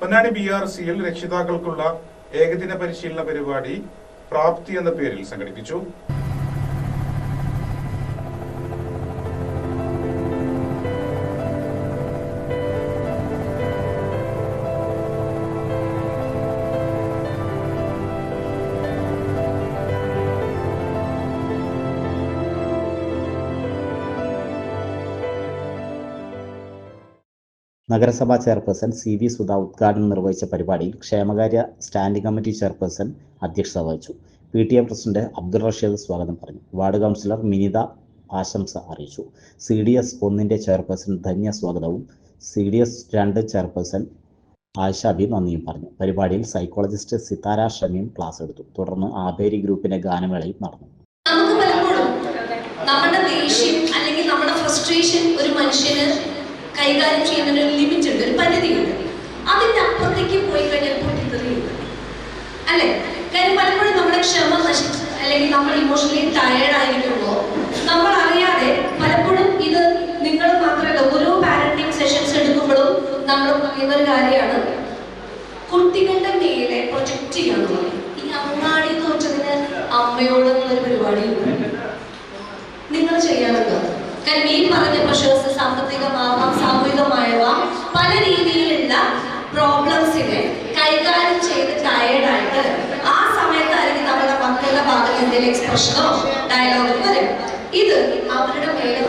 Ponnani B R സിയിൽ രക്ഷിതാക്കൾക്കുള്ള ഏകദിന പരിശീലന പരിപാടി പ്രാപ്തി എന്ന പേരിൽ സംഘടിപ്പിച്ചു. നഗരസഭാ ചെയർപേഴ്സൺ സി വി സുധ ഉദ്ഘാടനം നിർവഹിച്ച പരിപാടിയിൽ ക്ഷേമകാര്യ സ്റ്റാൻഡിംഗ് കമ്മിറ്റി ചെയർപേഴ്സൺ അധ്യക്ഷത വഹിച്ചു. P T A president Abdul Rasheed സ്വാഗതം പറഞ്ഞു. വാർഡ് കൗൺസിലർ മിനിത ആശംസ അറിയിച്ചു. സി ഡി എസ് ഒന്നിന്റെ ചെയർപേഴ്സൺ ധന്യ സ്വാഗതവും സി ഡി എസ് രണ്ട് ചെയർപേഴ്സൺ ആയിഷാബി നന്ദിയും പറഞ്ഞു. പരിപാടിയിൽ സൈക്കോളജിസ്റ്റ് സിതാര ഷമിയും ക്ലാസ് എടുത്തു. തുടർന്ന് ആബേരി ഗ്രൂപ്പിന്റെ ഗാനമേളയും നടന്നു. നമ്മുടെ ദേഷ്യം അല്ലെങ്കിൽ നമ്മുടെ ഫ്രസ്ട്രേഷൻ ഒരു മനുഷ്യന് കൈകാര്യം ചെയ്യുന്നതിന് ഒരു ലിമിറ്റ് ഉണ്ട് ഒരു പരിധിയുണ്ട്. അതിന്റെ അപ്പുറത്തേക്ക് പോയി കഴിഞ്ഞാൽ പൊട്ടിത്തെറിയുണ്ട്. അല്ലെ? കാര്യം പലപ്പോഴും നമ്മുടെ ക്ഷമ നശിച്ച് അല്ലെങ്കിൽ നമ്മൾ ഇമോഷണലി ടയേർഡ് ആയിരിക്കുമ്പോൾ നമ്മൾ അറിയാതെ പലപ്പോഴും ഇത് നിങ്ങൾ മാത്രമല്ല ഓരോ പാരന്റിങ് സെഷൻസ് എടുക്കുമ്പോഴും നമ്മൾ പറയുന്ന ഒരു കാര്യമാണ്. കുട്ടികളുടെ മേലെ പ്രൊജക്ട് ചെയ്യാന്നുള്ളത് ഇത്തരം ഈ പറഞ്ഞ പ്രഷേഴ്സ് സാമ്പത്തികമാവാം സാമൂഹികമായവ പല രീതിയിലുള്ള പ്രോബ്ലംസിനെ കൈകാര്യം ചെയ്ത് ടയേർഡായിട്ട് ആ സമയത്തായിരിക്കും നമ്മുടെ മക്കളുടെ ഭാഗത്ത് എന്തെങ്കിലും എക്സ്പ്രഷനോ ഡയലോഗോ വരും. ഇത് അവരുടെ മേലെ